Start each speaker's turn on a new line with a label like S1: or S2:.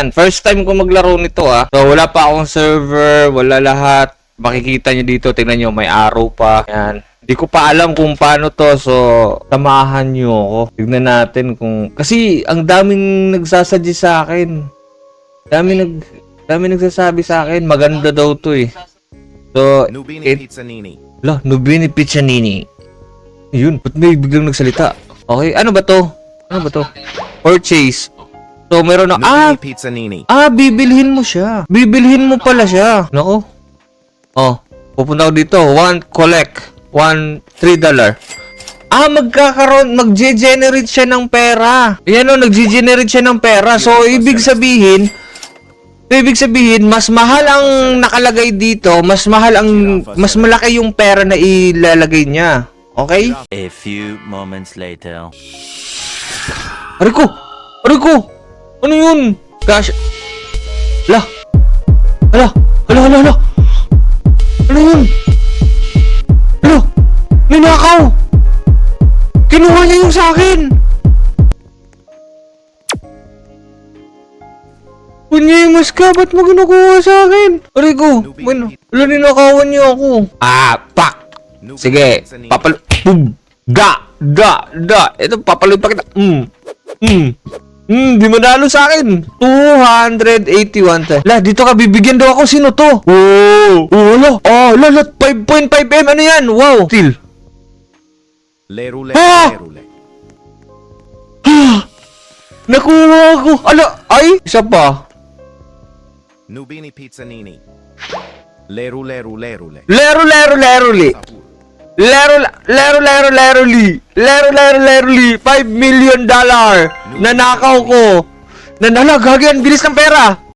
S1: Yan, first time ko maglaro nito ah. So, wala pa akong server, wala lahat. Makikita nyo dito, tingnan nyo, may arrow pa. Yan. Hindi ko pa alam kung paano to, so samahan nyo ako. Tignan natin kung... Kasi ang daming nagsasadya sa akin. Dami nag... Dami nagsasabi sa akin, maganda daw to eh. So,
S2: Nubini
S1: it,
S2: Pizzanini.
S1: La, Nubini Pizzanini. Yun, ba't may biglang nagsalita? Okay, ano ba to? Ano ba to? Purchase. So, meron na... Ah!
S2: Nubini Pizzanini.
S1: Ah, bibilhin mo siya. Bibilhin mo pala siya. Nako. Oh, pupunta ako dito. One, collect. One, three dollar. Ah, magkakaroon, mag-generate siya ng pera. Yan o, nag-generate siya ng pera. So, ibig sabihin, ibig sabihin, mas mahal ang nakalagay dito, mas mahal ang, mas malaki yung pera na ilalagay niya. Okay?
S3: A few moments later.
S1: Ariko! Ariko! Ano yun? Gosh! Ala! Ala! Ala! Ala! Ala! Ano yun? Ala! Ninakaw! Kinuha niya yung sa akin! Punyemas ka! Ba't mo kinukuha sa akin? Ariko! Bueno, wala ninakawan niyo ako. Ah! Pak! Sige, papal... Boom! Da! Da! Da! Ito, papaloy pa kita. Mm. Mm. Mm, di manalo sa akin. 281 te. La, dito ka bibigyan daw ako. Sino to? Oh! Oh, wala. Oh, la, la, 5.5M. Ano yan? Wow. Still.
S2: Lerule.
S1: Ah!
S2: Lerule.
S1: Nakuha ko. Ala, ay, isa pa.
S2: Nubini Pizzanini. Leru Leru Lerule.
S1: Lero, lero, li. Lero, lero, lero, lero, li. Lero, lero, lero, li. 5 million dollar. Nanakaw ko. Nanala, gagi, ang bilis ng pera.